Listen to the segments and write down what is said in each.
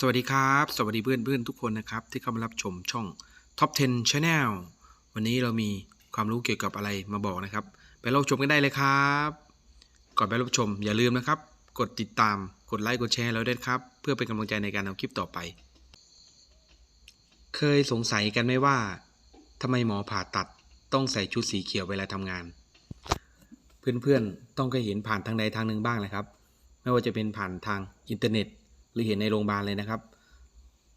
สวัสดีครับ สวัสดีเพื่อนเพื่อนๆทุกคนนะครับ ที่เข้ามารับชมช่อง Top 10 Channel วันนี้เรามีความรู้เกี่ยวกับอะไรมาบอกนะครับ ไปรับชมกันได้เลยครับ ก่อนไปรับชมอย่าลืมนะครับ กดติดตามกดไลค์กดแชร์เราด้วยครับ เพื่อเป็นกำลังใจในการทำคลิปต่อไป เคยสงสัยกันไหมว่าทำไมหมอผ่าตัดต้องใส่ชุดสีเขียวเวลาทำงาน เพื่อนๆต้องเคยเห็นผ่านทางใดทางหนึ่งบ้างแหละครับ ไม่ว่าจะเป็นผ่านทางอินเทอร์เน็ต รือเห็นในโรงพยาบาลเลยนะครับ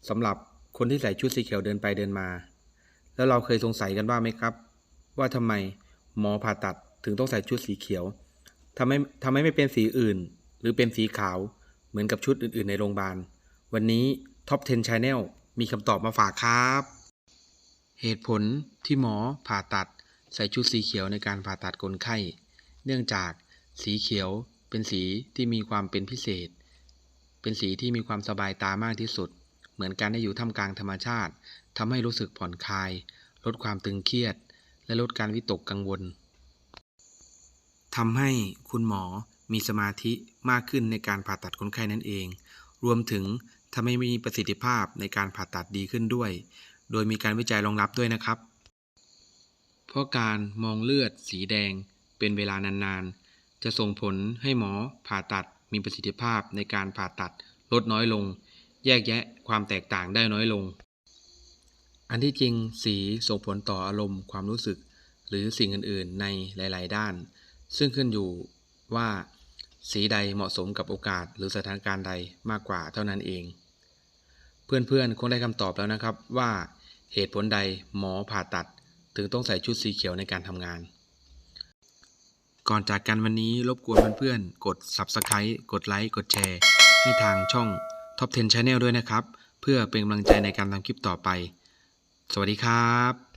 สำหรับคนที่ใส่ชุดสีเขียวเดินไปเดินมา แล้วเราเคยสงสัยกันว่าไหมครับ ว่าทำไมหมอผ่าตัดถึงต้องใส่ชุดสีเขียวทำไมทำไมไม่เป็นสีอื่น หรือเป็นสีขาวเหมือนกับชุดอื่น ๆ ในโรงพยาบาล วันนี้ Top 10 Channel มีคำตอบมาฝากครับ เหตุผลที่หมอผ่าตัดใส่ชุดสีเขียวในการผ่าตัดคนไข้ เนื่องจากสีเขียวเป็นสีที่มีความเป็นพิเศษ เป็นสีที่มีความสบายตามากที่สุด เหมือนการได้อยู่ท่ามกลางธรรมชาติทำให้รู้สึกผ่อนคลาย ลดความตึงเครียด และลดการวิตกกังวลทำให้คุณหมอมีสมาธิมากขึ้นในการผ่าตัดคนไข้นั่นเอง รวมถึงทำให้มีประสิทธิภาพในการผ่าตัดดีขึ้นด้วย โดยมีการวิจัยรองรับด้วยนะครับ เพราะการมองเลือดสีแดงเป็นเวลานานๆ จะส่งผลให้หมอผ่าตัด มีประสิทธิภาพในการผ่าตัดลดน้อยลง แยกแยะความแตกต่างได้น้อยลง อันที่จริงสีส่งผลต่ออารมณ์ความรู้สึก หรือสิ่งอื่น ๆ ในหลาย ๆ ด้าน ซึ่งขึ้นอยู่ว่า สีใดเหมาะสมกับโอกาสหรือสถานการณ์ใดมากกว่าเท่านั้นเอง เพื่อน ๆ คงได้คำตอบแล้วนะครับว่าเหตุผลใดหมอผ่าตัด ถึงต้องใส่ชุดสีเขียวในการทำงาน ก่อนจากกันวันนี้รบกวนเพื่อนๆ กด Subscribe กดไลค์ กดแชร์ ให้ทางช่อง Top 10 Channel ด้วยนะครับ เพื่อเป็นกำลังใจในการทำคลิปต่อไป สวัสดีครับ